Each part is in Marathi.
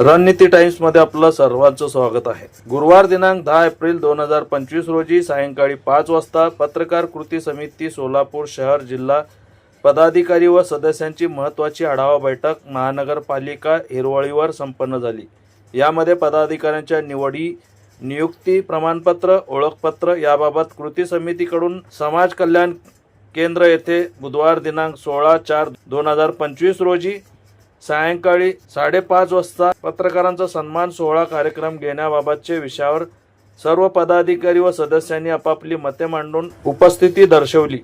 रणनीती टाइम्समध्ये आपलं सर्वांचं स्वागत आहे. गुरुवार दिनांक दहा एप्रिल दोन हजार पंचवीस रोजी सायंकाळी पाच वाजता पत्रकार कृती समिती सोलापूर शहर जिल्हा पदाधिकारी व सदस्यांची महत्त्वाची आढावा बैठक महानगरपालिका हिरवळीवर संपन्न झाली. यामध्ये पदाधिकाऱ्यांच्या निवडी नियुक्ती प्रमाणपत्र ओळखपत्र याबाबत कृती समितीकडून समाज कल्याण केंद्र येथे बुधवार दिनांक सोळा चार दोन हजार पंचवीस रोजी सायंकाळी साडेपाच वाजता पत्रकारांचा सन्मान सोहळा कार्यक्रम घेण्याबाबतचे विषयावर सर्व पदाधिकारी व सदस्यांनी आपापली मते मांडून उपस्थिती दर्शवली.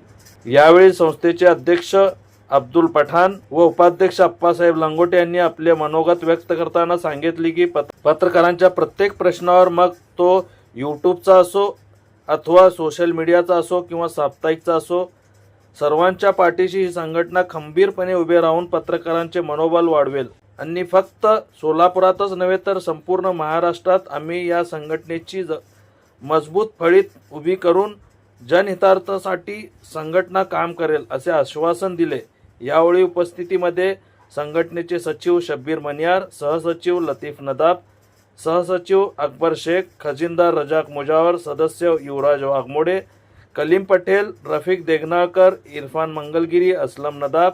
यावेळी संस्थेचे अध्यक्ष अब्दुल पठाण व उपाध्यक्ष अप्पासाहेब लंगोटे यांनी आपले मनोगत व्यक्त करताना सांगितले की पत- पत्रकारांच्या प्रत्येक प्रश्नावर मग तो यूट्यूबचा असो अथवा सोशल मीडियाचा असो किंवा साप्ताहिकचा असो सर्वांच्या पाठीशी ही संघटना खंबीरपणे उभे राहून पत्रकारांचे मनोबल वाढवेल. आणि फक्त सोलापुरातच नव्हे तर संपूर्ण महाराष्ट्रात आम्ही या संघटनेची ज- मजबूत फळीत उभी करून जनहितार्थासाठी संघटना काम करेल असे आश्वासन दिले. यावेळी उपस्थितीमध्ये संघटनेचे सचिव शब्बीर मनियार सहसचिव लतीफ नदाब सहसचिव अकबर शेख खजिनदार रजाक मुजावर सदस्य युवराज वाघमोडे कलीम पटेल रफिक देगनाळकर इरफान मंगलगिरी असलम नदाब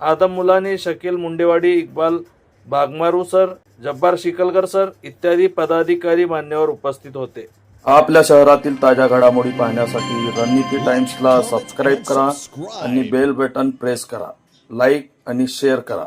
आदम मुलानी शकील मुंडेवाडी इक्बाल बागमारू सर जब्बार शिकलकर सर इत्यादी पदाधिकारी मान्यवर उपस्थित होते. आपल्या शहरातील ताज्या घडामोडी पाहण्यासाठी रणनीती टाइम्सला सबस्क्राईब करा आणि बेल बटन प्रेस करा. लाईक आणि शेअर करा.